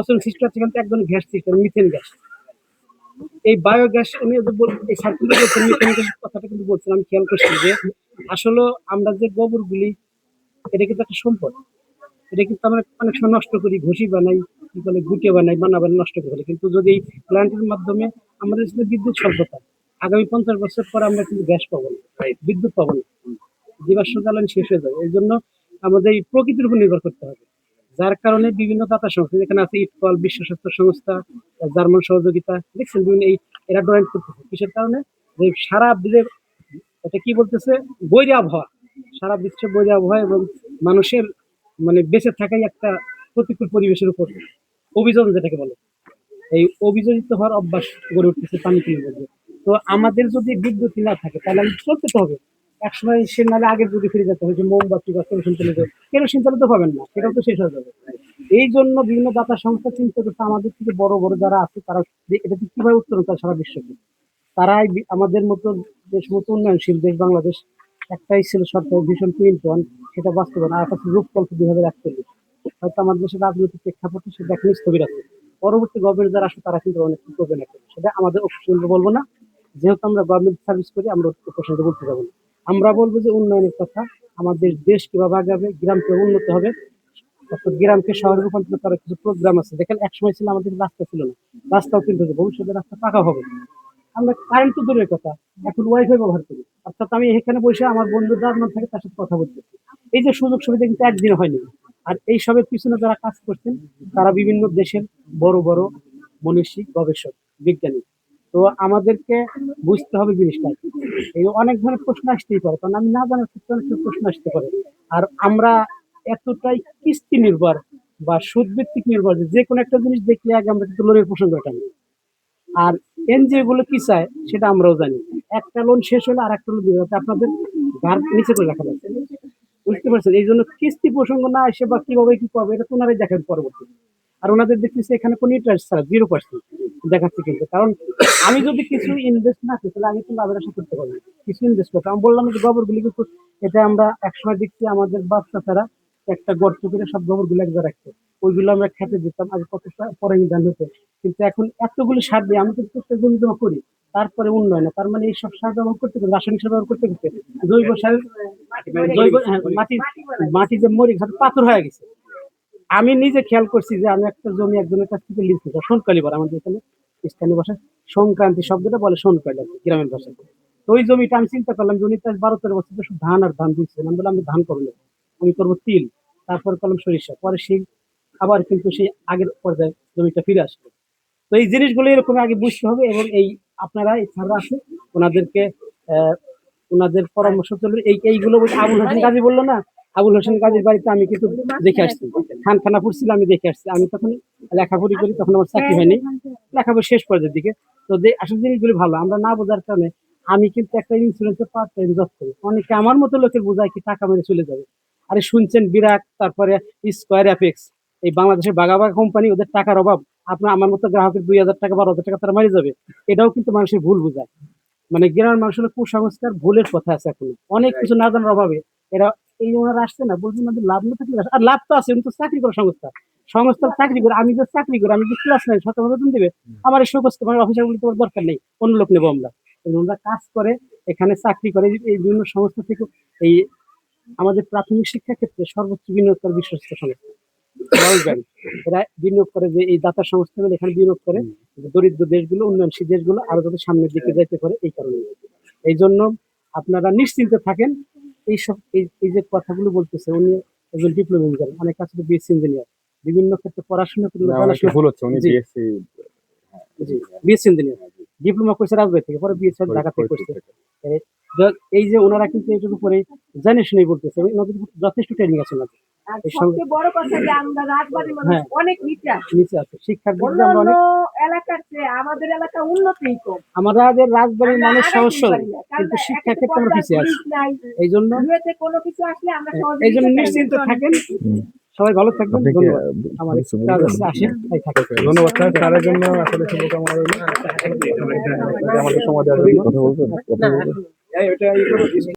পচন সৃষ্টি হচ্ছে কিন্তু একদম গ্যাস সৃষ্টি মিথেন গ্যাস এই বায়োগ্যাস যে এই সার্কুলার মিথেন গ্যাসের কথাটা কিন্তু বলছেন আমি খেয়াল করছি যে আসলে আমরা যে গোবরগুলি এটা কিন্তু একটা সম্পদ। এটা কিন্তু আমরা অনেক সময় নষ্ট করি ঘষি বানাই কি বলে গুটে বানাই বানা বানাই নষ্ট করে। কিন্তু যদি এই প্ল্যান্টের মাধ্যমে আমাদের যে বিদ্যুৎ স্বল্পতা আগামী পঞ্চাশ বছর পর আমরা কিন্তু গ্যাস পাবো না বিদ্যুৎ পাবো না। জীবাশ্ম জ্বালানি শেষ হয়ে যাবে। এই জন্য আমাদের এই প্রকৃতির উপর নির্ভর করতে হবে। যার কারণে বিভিন্ন দাতা সংস্থা যেখানে আছে ইটকল বিশ্ব স্বাস্থ্য সংস্থা জার্মান সহযোগিতা, দেখছেন বিভিন্ন এই, এরা ডয়েন্ট করতেছে। কিসের কারণে? যে সারা বিশ্বের, এটা কি বলতেছে? বৈরী আবহাওয়া। সারা বিশ্বে বৈরী আবহাওয়া এবং মানুষের মানে বেঁচে থাকাই একটা প্রতিকূল পরিবেশের উপর অভিযোজন যেটাকে বলে। এই অভিযোজিত হওয়ার অভ্যাস গড়ে উঠতেছে পানি কিনে তো আমাদের যদি বিদ্যুৎ না থাকে, তাহলে আমি চলতে হবে। একসময় সে নাহলে আগের যুগে ফিরে যেতে হবে যে মোমবাতি বা কেরোসিন চালিত কেরোসিন চালিত পাবেন না, সেটাও তো শেষ হয়ে যাবে। এই জন্য বিভিন্ন দাতা সংস্থা চিন্তা করছে, আমাদের থেকে বড় বড় যারা আছে, তারা এটাতে কীভাবে উত্তরণ করে সারা বিশ্বকে তারাই আমাদের মতো দেশ মতো উন্নয়নশীল দেশ বাংলাদেশ, একটাই ছিল সরকার ভীষণ ওয়ান সেটা বাস্তবায়ন আর একটা রূপকল্প দুই হাজার একচল্লিশ। হয়তো আমাদের দেশের রাজনৈতিক প্রেক্ষাপটে সেটা এখন স্থবির আছে। পরবর্তী গভর্নমেন্ট যারা আসবে, তারা কিন্তু অনেক কিছু করবে না। সেটা আমাদের অপশন বলব না। যেহেতু আমরা গভর্নমেন্ট সার্ভিস করি, আমরা অপশন বলতে যাব না। আমরা বলব যে উন্নয়নের কথা। আমাদের দেশ কীভাবে আগাবে, গ্রামকে উন্নত হবে, অর্থাৎ গ্রামকে শহরে রূপান্তর করার কিছু প্রোগ্রাম আছে। দেখেন এক সময় ছিল আমাদের রাস্তা ছিল না। রাস্তাও কিন্তু ভবিষ্যতে রাস্তা পাকা হবে আমরা কারেন্ট তো দূরের কথা, এখন ওয়াইফাই ব্যবহার করি। অর্থাৎ আমি এখানে বসে আমার বন্ধু যার থাকে, তার সাথে কথা বলতে এই যে সুযোগ সুবিধা কিন্তু একদিন হয়নি। আর এই সবের পিছনে যারা কাজ করছেন, তারা বিভিন্ন দেশের বড় বড় মনীষী, গবেষক, বিজ্ঞানী। তো আমাদেরকে বুঝতে হবে জিনিসটা। এই অনেক ধরনের প্রশ্ন আসতেই পারে, কারণ আমি না জানার ক্ষেত্রে অনেক প্রশ্ন আসতে পারে। আর আমরা এতটাই কিস্তি নির্ভর বা সুদ ভিত্তিক নির্ভর যে কোনো একটা জিনিস দেখলে আগে আমরা কিন্তু লোনের প্রসঙ্গটা নিই আর এনজিও গুলো কি চায় সেটা আমরাও জানি। একটা লোন শেষ হলে আর একটা লোন আপনাদের ঘর নিচে করে রাখা যাচ্ছে বুঝতে পারছেন? এই জন্য কিস্তি প্রসঙ্গ না এসে বা কীভাবে কি করবে, এটা তো ওনারাই দেখেন পরবর্তী আর ওনাদের দেখতেছি এখানে কোনো ইন্টারেস্ট ছাড়া জিরো পার্সেন্ট দেখাচ্ছে কিন্তু। কারণ আমি যদি কিছু ইনভেস্ট না করি তাহলে আমি কিন্তু লাভের আশা করতে পারব কিছু ইনভেস্ট করতে আমি বললাম যে গোবরগুলি কিন্তু এটা আমরা একসময় দেখছি আমাদের বাচ্চা ছাড়া একটা গর্ত করে সব গোবরগুলো একবার রাখতো। ওইগুলো আমরা খেতে দিতাম আগে কত পরে ধান হতো কিন্তু এখন এতগুলো সার দিয়ে আমি কিন্তু প্রত্যেক জমি জমা করি তারপরে উন্নয়ন তার মানে এই সব সার ব্যবহার করতে করতে রাসায়নিক সার ব্যবহার করতে করতে জৈব সার জৈব হ্যাঁ, মাটি মাটি যে মরি পাথর হয়ে গেছে। আমি নিজে খেয়াল করছি যে আমি একটা জমি একজনের কাছ থেকে লিখছি। সোনকালীবার আমাদের এখানে স্থানীয় ভাষায়। সংক্রান্তি শব্দটা বলে সোনকালী গ্রামের ভাষায় তো ওই জমিটা আমি চিন্তা করলাম যে উনি তার বারো তেরো বছর শুধু ধান আর ধান দিচ্ছেন। আমি বললাম আমি ধান করব। আমি করব তিল। তারপর করলাম সরিষা। পরে সেই আবার কিন্তু সেই আগের পর্যায়ে জমিটা ফিরে আসবে তো এই জিনিসগুলো এরকম আগে বুঝতে হবে এবং এই আপনারা এই ছাড়া আছে ওনাদেরকে আহ, ওনাদের পরামর্শ চলবে। এই এইগুলো আবুল হোসেন গাজী বলল না? আবুল হোসেন গাজীর বাড়িতে আমি কিন্তু দেখে আসছি। খান খানাপুর ছিল আমি দেখে আসছি। আমি তখন লেখাপড়ি করি, তখন আমার চাকরি হয়নি। লেখাপড়ি শেষ পর্যায়ের দিকে। তো যে আসল জিনিসগুলি ভালো, আমরা না বোঝার কারণে আমি কিন্তু একটা ইন্স্যুরেন্সের পার্ট টাইম জব করি। অনেকে আমার মতো লোকের বোঝায় কি টাকা মেরে চলে যাবে। আরে শুনছেন বিরাট, তারপরে স্কোয়ার অ্যাপেক্স এই বাংলাদেশের বাগাবাগ কোম্পানি ওদের টাকার অভাব। আপনার আমার মতো গ্রাহকের দুই হাজার টাকা, বারো হাজার টাকা তারা মারি যাবে। এটাও কিন্তু মানুষের ভুল বোঝায়। মানে গ্রামের মানুষের কুসংস্কার, ভুলের কথা আছে এখন। অনেক কিছু না জানার অভাবে এরা এই ওনারা আসছে না বলছেন আমাদের লাভ না থাকলে আর লাভ তো আছে উনি তো চাকরি করে সংস্থা। সংস্থার চাকরি করে আমি যে চাকরি করে আমি যে ক্লাস নাই সকাল বেতন দেবে আমার এই সমস্ত মানে অফিসার গুলি তোমার দরকার নেই অন্য লোক নেব আমরা। ওনারা কাজ করে এখানে চাকরি করে এই- বিভিন্ন সংস্থা থেকে এই আমাদের প্রাথমিক শিক্ষা ক্ষেত্রে সর্বোচ্চ বিনিয়োগ করে বিশ্বস্ত সংস্থা ওয়ার্ল্ড ব্যাংক। এরা বিনিয়োগ করে যে এই দাতা সংস্থাগুলো এখানে বিনিয়োগ করে দরিদ্র দেশগুলো উন্নয়নশীল দেশগুলো আরও যাতে সামনের দিকে যাইতে পারে এই কারণে এই জন্য আপনারা নিশ্চিন্তে থাকেন এইসব এই যে কথাগুলো বলতেছে উনি একজন ডিপ্লোমা ইঞ্জিনিয়ার অনেক কাছে বিএসসি ইঞ্জিনিয়ার বিভিন্ন ক্ষেত্রে পড়াশোনা করলে ভুল হচ্ছে উনি জি। বিএসসি বিএসসি ইঞ্জিনিয়ার ডিপ্লোমা করছে রাজবাড়ি থেকে পরে বিএসসি ঢাকা থেকে করছে। এই- যে ওনারা কিন্তু এটার উপরে জানে শুনেই বলতেছে ওনাদের যথেষ্ট ট্রেনিং আছে ওনাদের। আমরা রাজবাড়ির মানুষ হ্যাঁ। অনেক নিচা নিচে আছে। শিক্ষার দিক দিয়ে আমরা অন্যান্য অনেক এলাকার চেয়ে আমাদের এলাকা উন্নতিই কম। আমাদের রাজবাড়ির মানুষ সমস্যা না। কিন্তু শিক্ষা ক্ষেত্রে আমরা পিছিয়ে আছি। এই জন্য দুয়েতে কোনো কিছু আসলে আমরা সহযোগিতা এই জন্য নিশ্চিন্ত থাকেন। সবাই ভালো থাকবেন। ধন্যবাদ। আমার কাজ আছে আসেন তাই থাকেন। ধন্যবাদ স্যার। স্যারের জন্য আসলে শুভকামনা রইল। আমাদের সময় কথা বলবেন? কথা বলবেন? এই ওটা ই করে দিস।